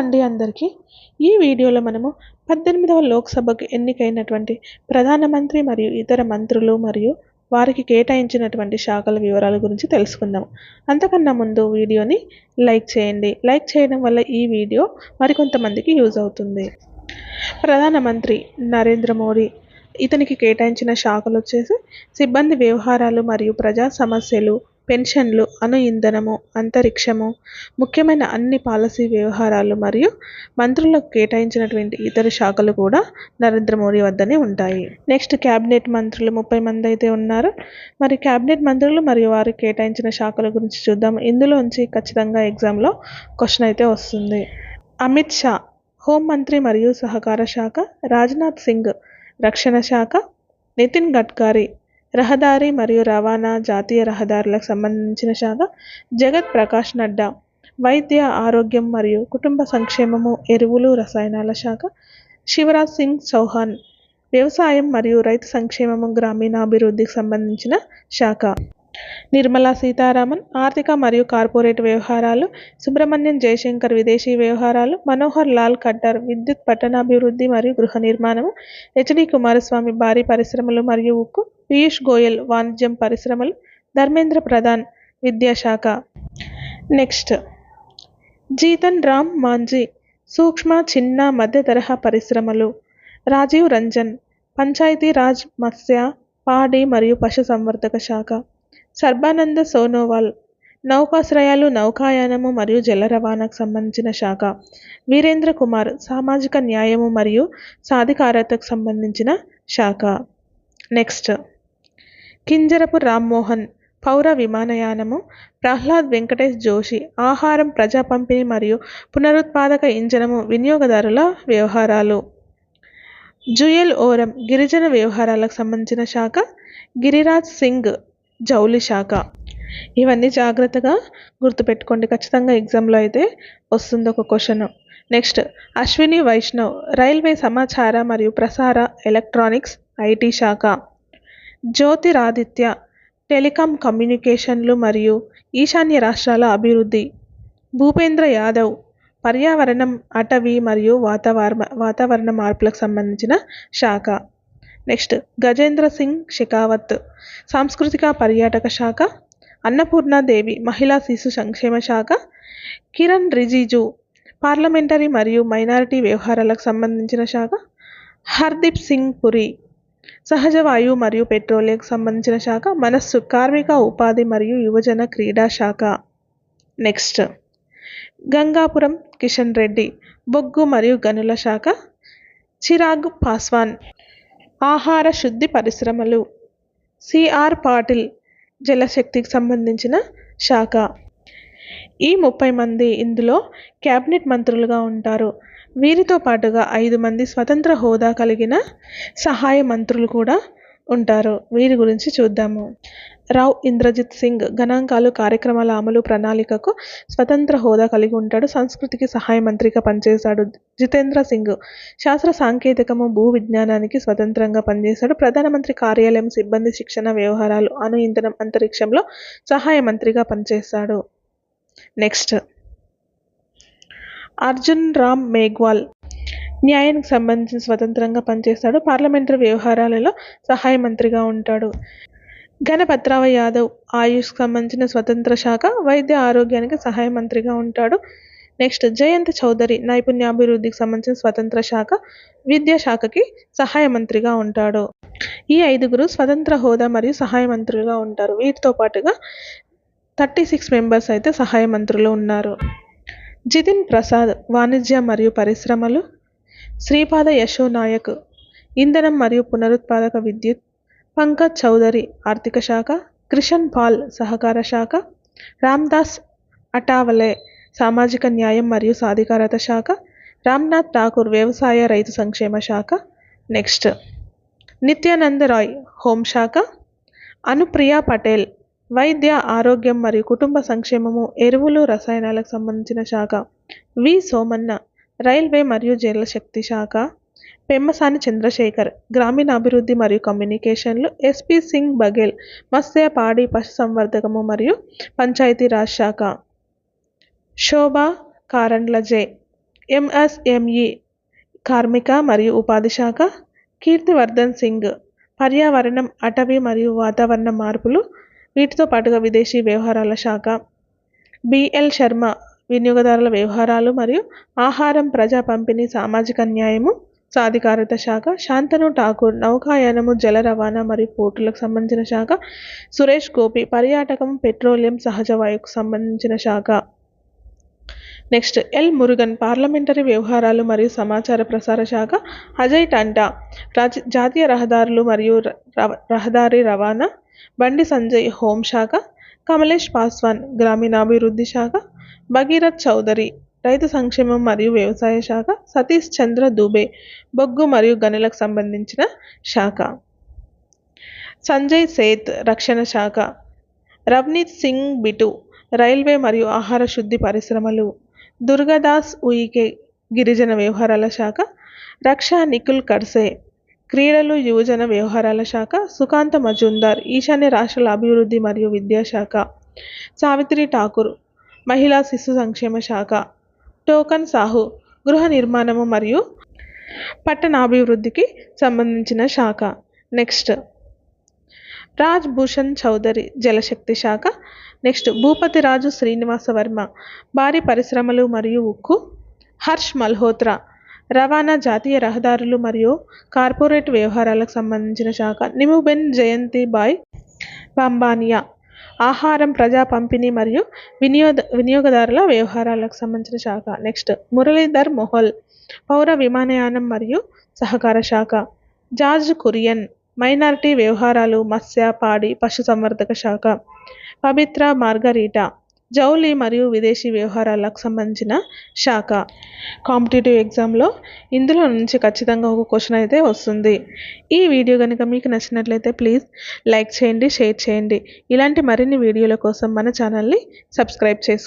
అండి అందరికీ. ఈ వీడియోలో మనము పద్దెనిమిదవ లోక్సభకు ఎన్నికైనటువంటి ప్రధానమంత్రి మరియు ఇతర మంత్రులు మరియు వారికి కేటాయించినటువంటి శాఖల వివరాల గురించి తెలుసుకుందాం. అంతకన్నా ముందు వీడియోని లైక్ చేయండి. లైక్ చేయడం వల్ల ఈ వీడియో మరికొంతమందికి యూజ్ అవుతుంది. ప్రధానమంత్రి నరేంద్ర మోడీ ఇతనికి కేటాయించిన శాఖలు వచ్చేసి సిబ్బంది వ్యవహారాలు మరియు ప్రజా సమస్యలు పెన్షన్లు అణు ఇంధనము అంతరిక్షము ముఖ్యమైన అన్ని పాలసీ వ్యవహారాలు మరియు మంత్రులకు కేటాయించినటువంటి ఇతర శాఖలు కూడా నరేంద్ర మోడీ వద్దనే ఉంటాయి. నెక్స్ట్ క్యాబినెట్ మంత్రులు ముప్పై మంది అయితే ఉన్నారు. మరి క్యాబినెట్ మంత్రులు మరియు వారికి కేటాయించిన శాఖల గురించి చూద్దాం. ఇందులోంచి ఖచ్చితంగా ఎగ్జామ్లో క్వశ్చన్ అయితే వస్తుంది. అమిత్ షా హోంమంత్రి మరియు సహకార శాఖ రాజ్నాథ్ సింగ్ రక్షణ శాఖ నితిన్ గడ్కరీ రహదారి మరియు రవాణా జాతీయ రహదారులకు సంబంధించిన శాఖ జగత్ ప్రకాష్ నడ్డా వైద్య ఆరోగ్యం మరియు కుటుంబ సంక్షేమము ఎరువులు రసాయనాల శాఖ శివరాజ్ సింగ్ చౌహాన్ వ్యవసాయం మరియు రైతు సంక్షేమము గ్రామీణాభివృద్ధికి సంబంధించిన శాఖ. నిర్మలా సీతారామన్ ఆర్థిక మరియు కార్పొరేట్ వ్యవహారాలు సుబ్రహ్మణ్యం జయశంకర్ విదేశీ వ్యవహారాలు మనోహర్ లాల్ ఖట్టర్ విద్యుత్ పట్టణాభివృద్ధి మరియు గృహ నిర్మాణము హెచ్డి కుమారస్వామి భారీ పరిశ్రమలు మరియు ఉక్కు పీయూష్ గోయల్ వాణిజ్యం పరిశ్రమలు ధర్మేంద్ర ప్రధాన్ విద్యాశాఖ. నెక్స్ట్. జీతన్ రామ్ మాంజీ సూక్ష్మ చిన్న మధ్య తరహా పరిశ్రమలు రాజీవ్ రంజన్ పంచాయతీ రాజ్ మత్స్య పాడి మరియు పశు సంవర్ధక శాఖ. సర్బానంద సోనోవాల్ నౌకాశ్రయాలు నౌకాయానము మరియు జల రవాణాకు సంబంధించిన శాఖ వీరేంద్ర కుమార్ సామాజిక న్యాయము మరియు సాధికారతకు సంబంధించిన శాఖ. నెక్స్ట్. కింజరపు రామ్మోహన్ పౌర విమానయానము ప్రహ్లాద్ వెంకటేష్ జోషి ఆహారం ప్రజా పంపిణీ మరియు పునరుత్పాదక ఇంజనము వినియోగదారుల వ్యవహారాలు. జుయల్ ఓరం గిరిజన వ్యవహారాలకు సంబంధించిన శాఖ గిరిరాజ్ సింగ్ జౌలి శాఖ. ఇవన్నీ జాగ్రత్తగా గుర్తుపెట్టుకోండి. ఖచ్చితంగా ఎగ్జామ్లో అయితే వస్తుంది ఒక question. Next Ashwini Vaishnaw railway సమాచార మరియు ప్రసార ఎలక్ట్రానిక్స్ ఐటీ శాఖ. జ్యోతిరాదిత్య టెలికాం కమ్యూనికేషన్లు మరియు ఈశాన్య రాష్ట్రాల అభివృద్ధి. భూపేంద్ర యాదవ్ పర్యావరణం అటవీ మరియు వాతావరణ వాతావరణ మార్పులకు సంబంధించిన శాఖ. నెక్స్ట్ గజేంద్ర సింగ్ షెకావత్ సాంస్కృతిక పర్యాటక శాఖ అన్నపూర్ణాదేవి మహిళా శిశు సంక్షేమ శాఖ కిరణ్ రిజిజు పార్లమెంటరీ మరియు మైనారిటీ వ్యవహారాలకు సంబంధించిన శాఖ హర్దీప్ సింగ్ పురి సహజ వాయువు మరియు పెట్రోలియంకు సంబంధించిన శాఖ మనస్సు కార్మిక ఉపాధి మరియు యువజన క్రీడా శాఖ. నెక్స్ట్ గంగాపురం కిషన్ రెడ్డి బొగ్గు మరియు గనుల శాఖ చిరాగ్ పాస్వాన్ ఆహార శుద్ధి పరిశ్రమలు. సిఆర్ పాటిల్ జలశక్తికి సంబంధించిన శాఖ. ఈ ముప్పై మంది ఇందులో క్యాబినెట్ మంత్రులుగా ఉంటారు. వీరితో పాటుగా ఐదు మంది స్వతంత్ర హోదా కలిగిన సహాయ మంత్రులు కూడా ఉంటారు వీరి గురించి చూద్దాము. రావ్ ఇంద్రజిత్ సింగ్ గణాంకాలు కార్యక్రమాల అమలు ప్రణాళికకు స్వతంత్ర హోదా కలిగి ఉంటాడు. సంస్కృతికి సహాయ మంత్రిగా పనిచేశాడు జితేంద్ర సింగ్. శాస్త్ర సాంకేతికము భూ విజ్ఞానానికి స్వతంత్రంగా పనిచేశాడు. ప్రధానమంత్రి కార్యాలయం సిబ్బంది శిక్షణ వ్యవహారాలు అణు ఇంధనం అంతరిక్షంలో సహాయ మంత్రిగా పనిచేశాడు. నెక్స్ట్. అర్జున్ రామ్ మేఘ్వాల్ న్యాయానికి సంబంధించిన స్వతంత్రంగా పనిచేస్తాడు. పార్లమెంటరీ వ్యవహారాలలో సహాయ మంత్రిగా ఉంటాడు. గణపత్రావ యాదవ్ ఆయుష్కి సంబంధించిన స్వతంత్ర శాఖ వైద్య ఆరోగ్యానికి సహాయ మంత్రిగా ఉంటాడు. నెక్స్ట్ జయంత్ చౌదరి నైపుణ్యాభివృద్ధికి సంబంధించిన స్వతంత్ర శాఖ విద్యాశాఖకి సహాయ మంత్రిగా ఉంటాడు. ఈ ఐదుగురు స్వతంత్ర హోదా మరియు సహాయ మంత్రులుగా ఉంటారు. వీటితో పాటుగా థర్టీ సిక్స్ మెంబర్స్ అయితే సహాయ మంత్రులు ఉన్నారు. జితిన్ ప్రసాద్ వాణిజ్య మరియు పరిశ్రమలు శ్రీపాద యశో నాయక్ ఇంధనం మరియు పునరుత్పాదక విద్యుత్ పంకజ్ చౌదరి ఆర్థిక శాఖ క్రిషన్ పాల్ సహకార శాఖ రామ్దాస్ అటావలే సామాజిక న్యాయం మరియు సాధికారత శాఖ రామ్నాథ్ ఠాకూర్ వ్యవసాయ రైతు సంక్షేమ శాఖ. నెక్స్ట్. నిత్యానంద రాయ్ హోంశాఖ అనుప్రియ పటేల్ వైద్య ఆరోగ్యం మరియు కుటుంబ సంక్షేమము ఎరువులు రసాయనాలకు సంబంధించిన శాఖ. వి సోమన్న రైల్వే మరియు జలశక్తి శాఖ పెమ్మసాని చంద్రశేఖర్ గ్రామీణాభివృద్ధి మరియు కమ్యూనికేషన్లు ఎస్పి సింగ్ బఘేల్ మత్స్య పాడి పశుసంవర్ధకము మరియు పంచాయతీరాజ్ శాఖ. శోభా కారండ్లజే ఎంఎస్ఎంఈ కార్మిక మరియు ఉపాధి శాఖ. కీర్తివర్ధన్ సింగ్ పర్యావరణం అటవీ మరియు వాతావరణ మార్పులు వీటితో పాటుగా విదేశీ వ్యవహారాల శాఖ. బిఎల్ శర్మ వినియోగదారుల వ్యవహారాలు మరియు ఆహారం ప్రజా పంపిణీ సామాజిక న్యాయము సాధికారత శాఖ శాంతను ఠాకూర్ నౌకాయానము జల రవాణా మరియు పోర్టులకు సంబంధించిన శాఖ సురేష్ గోపి పర్యాటకం పెట్రోలియం సహజ వాయువుకు సంబంధించిన శాఖ. నెక్స్ట్ ఎల్ మురుగన్ పార్లమెంటరీ వ్యవహారాలు మరియు సమాచార ప్రసార శాఖ అజయ్ టంటా రాజ జాతీయ రహదారులు మరియు ర- రవ- రహదారి రవాణా బండి సంజయ్ హోంశాఖ కమలేష్ పాస్వాన్ గ్రామీణాభివృద్ధి శాఖ భగీరథ్ చౌదరి రైతు సంక్షేమం మరియు వ్యవసాయ శాఖ సతీష్ చంద్ర దుబే బొగ్గు మరియు గనులకు సంబంధించిన శాఖ. సంజయ్ సేత్ రక్షణ శాఖ. రవ్నీత్ సింగ్ బిటు రైల్వే మరియు ఆహార శుద్ధి పరిశ్రమలు. దుర్గాదాస్ ఉయికే గిరిజన వ్యవహారాల శాఖ. రక్షా నిఖిల్ కర్సే క్రీడలు యువజన వ్యవహారాల శాఖ సుకాంత మజుందార్ ఈశాన్య రాష్ట్రాల అభివృద్ధి మరియు విద్యాశాఖ సావిత్రి ఠాకూర్ మహిళా శిశు సంక్షేమ శాఖ. టోకన్ సాహు గృహ నిర్మాణము మరియు పట్టణాభివృద్ధికి సంబంధించిన శాఖ. నెక్స్ట్. రాజ్ భూషణ్ చౌదరి జలశక్తి శాఖ. నెక్స్ట్. భూపతి రాజు శ్రీనివాస వర్మ భారీ పరిశ్రమలు మరియు ఉక్కు. హర్ష్ మల్హోత్రా రవాణా జాతీయ రహదారులు మరియు కార్పొరేట్ వ్యవహారాలకు సంబంధించిన శాఖ. నిముబెన్ జయంతి బాయ్. పంబానియా ఆహారం ప్రజా పంపిణీ మరియు వినియోగ వినియోగదారుల వ్యవహారాలకు సంబంధించిన శాఖ. నెక్స్ట్ మురళీధర్ మొహల్. పౌర విమానయానం మరియు సహకార శాఖ. జార్జ్ కురియన్. మైనారిటీ వ్యవహారాలు మత్స్య పాడి పశుసంవర్ధక శాఖ. పవిత్ర మార్గరీటా. జౌలి మరియు విదేశీ వ్యవహారాలకు సంబంధించిన శాఖ. కాంపిటేటివ్ ఎగ్జామ్లో ఇందులో నుంచి ఖచ్చితంగా ఒక క్వశ్చన్ అయితే వస్తుంది. ఈ వీడియో కనుక మీకు నచ్చినట్లయితే ప్లీజ్ లైక్ చేయండి షేర్ చేయండి. ఇలాంటి మరిన్ని వీడియోల కోసం మన ఛానల్ని సబ్స్క్రైబ్ చేసుకోండి